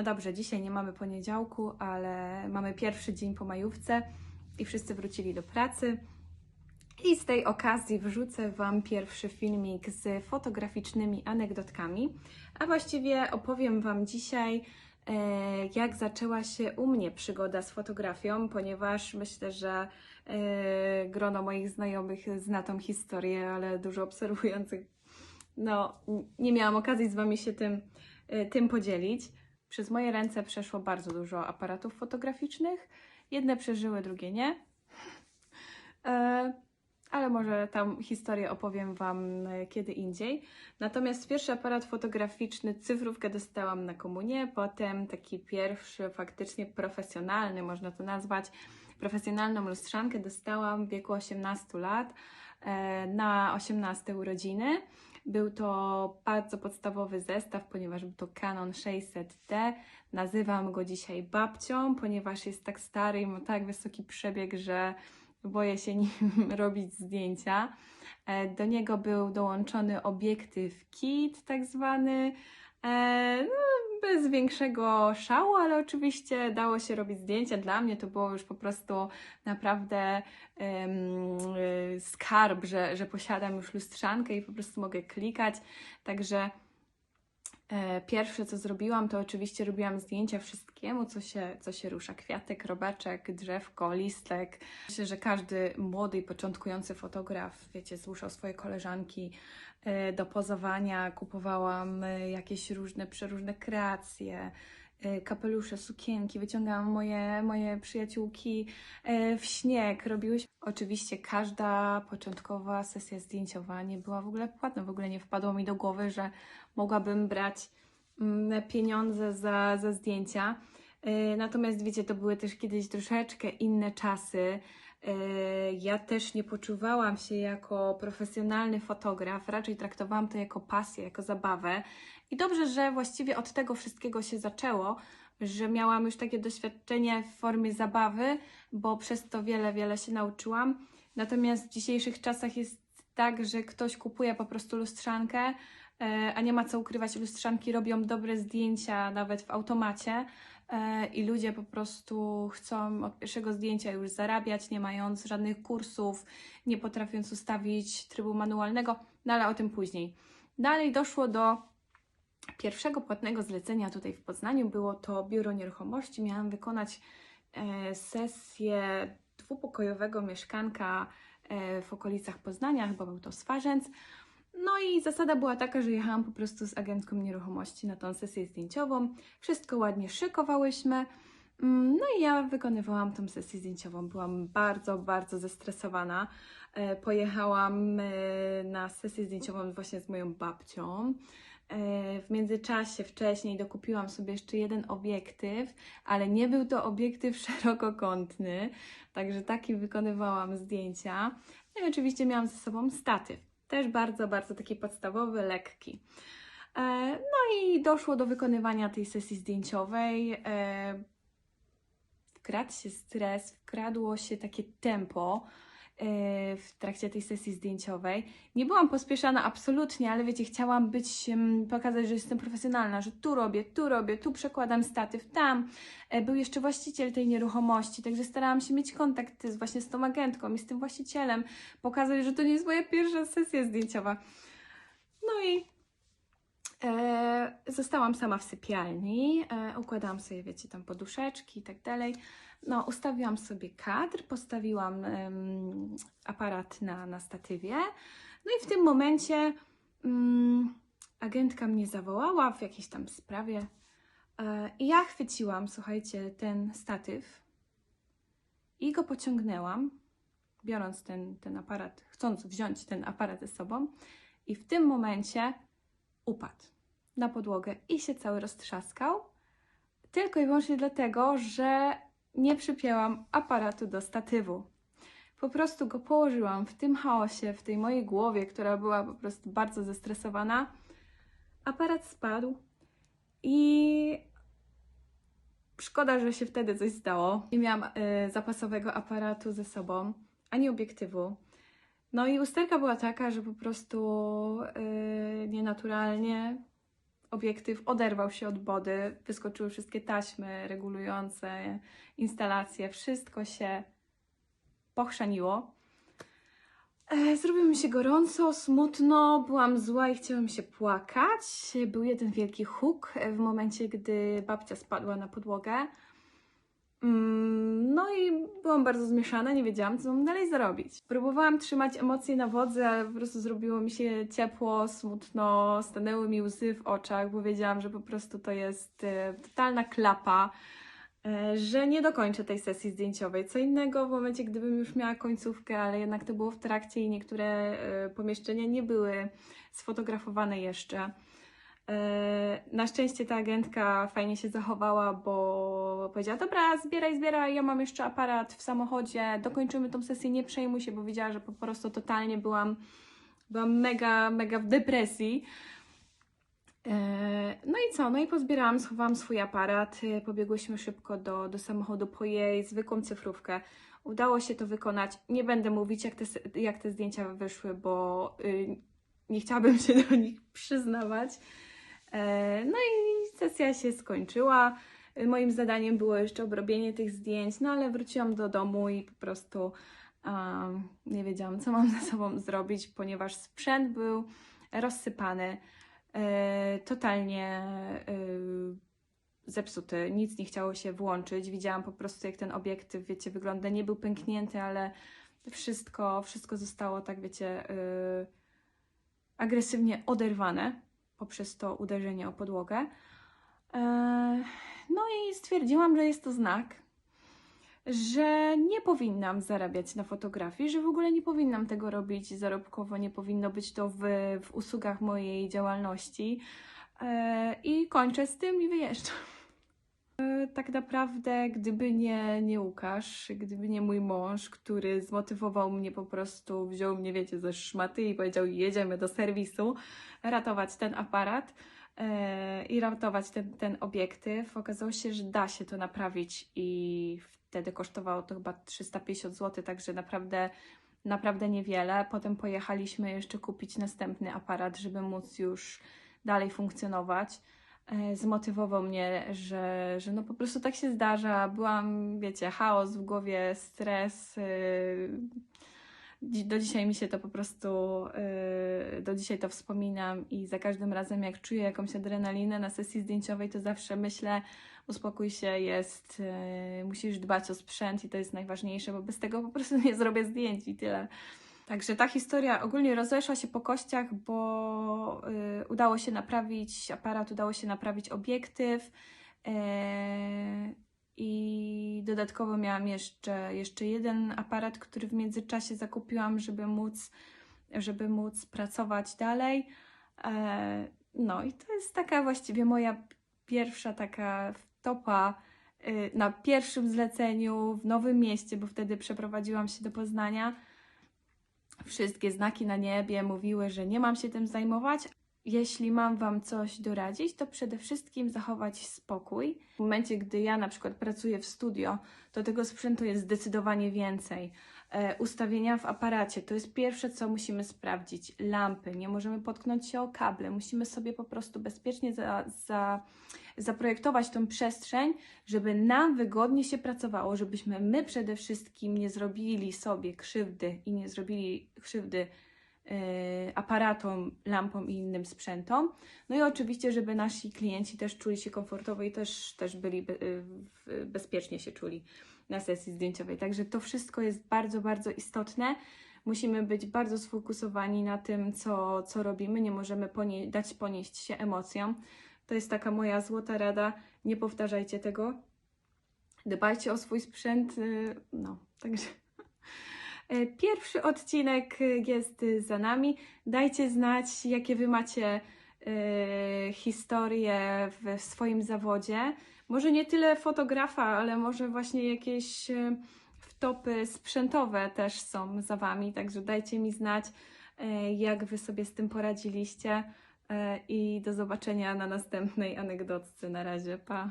No dobrze, dzisiaj nie mamy poniedziałku, ale mamy pierwszy dzień po majówce i wszyscy wrócili do pracy. I z tej okazji wrzucę Wam pierwszy filmik z fotograficznymi anegdotkami, a właściwie opowiem Wam dzisiaj, e, jak zaczęła się u mnie przygoda z fotografią, ponieważ myślę, że e, grono moich znajomych zna tą historię, ale dużo obserwujących, no, nie miałam okazji z Wami się tym, e, tym podzielić. Przez moje ręce przeszło bardzo dużo aparatów fotograficznych. Jedne przeżyły, drugie nie. E, ale może tam historię opowiem Wam e, kiedy indziej. Natomiast pierwszy aparat fotograficzny, cyfrówkę dostałam na komunie, potem taki pierwszy faktycznie profesjonalny, można to nazwać, profesjonalną lustrzankę dostałam w wieku 18 lat e, na 18 urodziny. Był to bardzo podstawowy zestaw, ponieważ był to Canon 600D. Nazywam go dzisiaj babcią, ponieważ jest tak stary i ma tak wysoki przebieg, że boję się nim robić zdjęcia. E, Do niego był dołączony obiektyw kit, tak zwany. E, No, bez większego szału, ale oczywiście dało się robić zdjęcia. Dla mnie to było już po prostu naprawdę y, skarb, że, że posiadam już lustrzankę i po prostu mogę klikać. Także pierwsze co zrobiłam, to oczywiście robiłam zdjęcia wszystkiemu, co się, co się rusza. Kwiatek, robaczek, drzewko, listek. Myślę, że każdy młody i początkujący fotograf, wiecie, zmuszał swoje koleżanki e, do pozowania. Kupowałam e, jakieś różne, przeróżne kreacje, e, kapelusze, sukienki, wyciągałam moje, moje przyjaciółki e, w śnieg, robiłyśmy. Oczywiście każda początkowa sesja zdjęciowa nie była w ogóle płatna, w ogóle nie wpadło mi do głowy, że mogłabym brać mm, pieniądze za, za zdjęcia. E, Natomiast wiecie, to były też kiedyś troszeczkę inne czasy. Ja też nie poczuwałam się jako profesjonalny fotograf, raczej traktowałam to jako pasję, jako zabawę. I dobrze, że właściwie od tego wszystkiego się zaczęło, że miałam już takie doświadczenie w formie zabawy, bo przez to wiele, wiele się nauczyłam. Natomiast w dzisiejszych czasach jest tak, że ktoś kupuje po prostu lustrzankę, e, a nie ma co ukrywać, lustrzanki robią dobre zdjęcia nawet w automacie e, i ludzie po prostu chcą od pierwszego zdjęcia już zarabiać, nie mając żadnych kursów, nie potrafiąc ustawić trybu manualnego, no ale o tym później. Dalej doszło do pierwszego płatnego zlecenia tutaj w Poznaniu. Było to biuro nieruchomości. Miałam wykonać e, sesję dwupokojowego mieszkanka e, w okolicach Poznania, chyba był to Swarzędz. No i zasada była taka, że jechałam po prostu z agentką nieruchomości na tą sesję zdjęciową. Wszystko ładnie szykowałyśmy. Mm, No i ja wykonywałam tą sesję zdjęciową. Byłam bardzo, bardzo zestresowana. E, Pojechałam na sesję zdjęciową właśnie z moją babcią. E, W międzyczasie wcześniej dokupiłam sobie jeszcze jeden obiektyw, ale nie był to obiektyw szerokokątny, także taki wykonywałam zdjęcia. No i oczywiście miałam ze sobą statyw, też bardzo, bardzo taki podstawowy, lekki. E, No i doszło do wykonywania tej sesji zdjęciowej. E, Wkradł się stres, wkradło się takie tempo w trakcie tej sesji zdjęciowej. Nie byłam pospieszana absolutnie, ale wiecie, chciałam być, pokazać, że jestem profesjonalna, że tu robię, tu robię, tu przekładam statyw, tam. E, Był jeszcze właściciel tej nieruchomości, także starałam się mieć kontakt z, właśnie z tą agentką i z tym właścicielem, pokazać, że to nie jest moja pierwsza sesja zdjęciowa. No i e, zostałam sama w sypialni, e, układałam sobie, wiecie, tam poduszeczki i tak dalej. No, ustawiłam sobie kadr, postawiłam em, aparat na, na statywie. No i w tym momencie mm, agentka mnie zawołała w jakiejś tam sprawie. E, I ja chwyciłam, słuchajcie, ten statyw i go pociągnęłam, biorąc ten, ten aparat, chcąc wziąć ten aparat ze sobą. I w tym momencie upadł na podłogę i się cały roztrzaskał. Tylko i wyłącznie dlatego, że nie przypięłam aparatu do statywu. Po prostu go położyłam w tym chaosie, w tej mojej głowie, która była po prostu bardzo zestresowana. Aparat spadł i szkoda, że się wtedy coś stało. Nie miałam e, zapasowego aparatu ze sobą, ani obiektywu. No i usterka była taka, że po prostu e, nienaturalnie obiektyw oderwał się od body, wyskoczyły wszystkie taśmy regulujące, instalacje, wszystko się pochrzaniło. E, Zrobiło mi się gorąco, smutno, byłam zła i chciałam się płakać. Był jeden wielki huk w momencie, gdy babcia spadła na podłogę. Mm, No i byłam bardzo zmieszana, nie wiedziałam, co mam dalej zrobić. Próbowałam trzymać emocje na wodzy, ale po prostu zrobiło mi się ciepło, smutno, stanęły mi łzy w oczach, bo wiedziałam, że po prostu to jest e, totalna klapa, e, że nie dokończę tej sesji zdjęciowej. Co innego w momencie, gdybym już miała końcówkę, ale jednak to było w trakcie i niektóre e, pomieszczenia nie były sfotografowane jeszcze. Na szczęście ta agentka fajnie się zachowała, bo powiedziała: Dobra, zbieraj, zbieraj, ja mam jeszcze aparat w samochodzie, dokończymy tą sesję, nie przejmuj się, bo wiedziała, że po prostu totalnie byłam, byłam mega, mega w depresji. E, No i co? No i pozbierałam, schowałam swój aparat, e, pobiegłyśmy szybko do, do samochodu po jej zwykłą cyfrówkę. Udało się to wykonać. Nie będę mówić, jak te, jak te zdjęcia wyszły, bo y, nie chciałabym się do nich przyznawać. E, No i sesja się skończyła. Moim zadaniem było jeszcze obrobienie tych zdjęć, no ale wróciłam do domu i po prostu um, nie wiedziałam, co mam ze sobą zrobić, ponieważ sprzęt był rozsypany, e, totalnie e, zepsuty, nic nie chciało się włączyć. Widziałam po prostu, jak ten obiektyw, wiecie, wygląda. Nie był pęknięty, ale wszystko, wszystko zostało tak, wiecie, e, agresywnie oderwane poprzez to uderzenie o podłogę. E, No i stwierdziłam, że jest to znak, że nie powinnam zarabiać na fotografii, że w ogóle nie powinnam tego robić zarobkowo, nie powinno być to w, w usługach mojej działalności. E, I kończę z tym i wyjeżdżam. E, Tak naprawdę, gdyby nie, nie Łukasz, gdyby nie mój mąż, który zmotywował mnie po prostu, wziął mnie, wiecie, ze szmaty i powiedział: Jedziemy do serwisu, ratować ten aparat i ratować ten, ten obiektyw. Okazało się, że da się to naprawić i wtedy kosztowało to chyba 350 zł, także naprawdę, naprawdę niewiele. Potem pojechaliśmy jeszcze kupić następny aparat, żeby móc już dalej funkcjonować. E, Zmotywował mnie, że, że no po prostu tak się zdarza. Byłam, wiecie, chaos w głowie, stres. Do dzisiaj mi się to po prostu, yy, do dzisiaj to wspominam i za każdym razem jak czuję jakąś adrenalinę na sesji zdjęciowej, to zawsze myślę, uspokój się, jest, yy, musisz dbać o sprzęt i to jest najważniejsze, bo bez tego po prostu nie zrobię zdjęć i tyle. Także ta historia ogólnie rozeszła się po kościach, bo yy, udało się naprawić aparat, udało się naprawić obiektyw. I dodatkowo miałam jeszcze, jeszcze jeden aparat, który w międzyczasie zakupiłam, żeby móc, żeby móc pracować dalej. E, No i to jest taka właściwie moja pierwsza taka wtopa y, na pierwszym zleceniu w nowym mieście, bo wtedy przeprowadziłam się do Poznania. Wszystkie znaki na niebie mówiły, że nie mam się tym zajmować. Jeśli mam Wam coś doradzić, to przede wszystkim zachować spokój. W momencie, gdy ja na przykład pracuję w studio, to tego sprzętu jest zdecydowanie więcej. E, ustawienia w aparacie to jest pierwsze, co musimy sprawdzić. Lampy, nie możemy potknąć się o kable, musimy sobie po prostu bezpiecznie za, za, zaprojektować tą przestrzeń, żeby nam wygodnie się pracowało, żebyśmy my przede wszystkim nie zrobili sobie krzywdy i nie zrobili krzywdy aparatom, lampom i innym sprzętom. No i oczywiście, żeby nasi klienci też czuli się komfortowo i też, też byli y, bezpiecznie się czuli na sesji zdjęciowej. Także to wszystko jest bardzo, bardzo istotne. Musimy być bardzo sfokusowani na tym, co, co robimy. Nie możemy ponie- dać ponieść się emocjom. To jest taka moja złota rada. Nie powtarzajcie tego. Dbajcie o swój sprzęt. y, No, także. E, Pierwszy odcinek y, jest y, za nami. Dajcie znać, jakie Wy macie historie w, swoim zawodzie. Może nie tyle fotografa, ale może właśnie jakieś wtopy sprzętowe też są za Wami. Także dajcie mi znać, jak Wy sobie z tym poradziliście. I do zobaczenia na następnej anegdotce. Na razie, pa.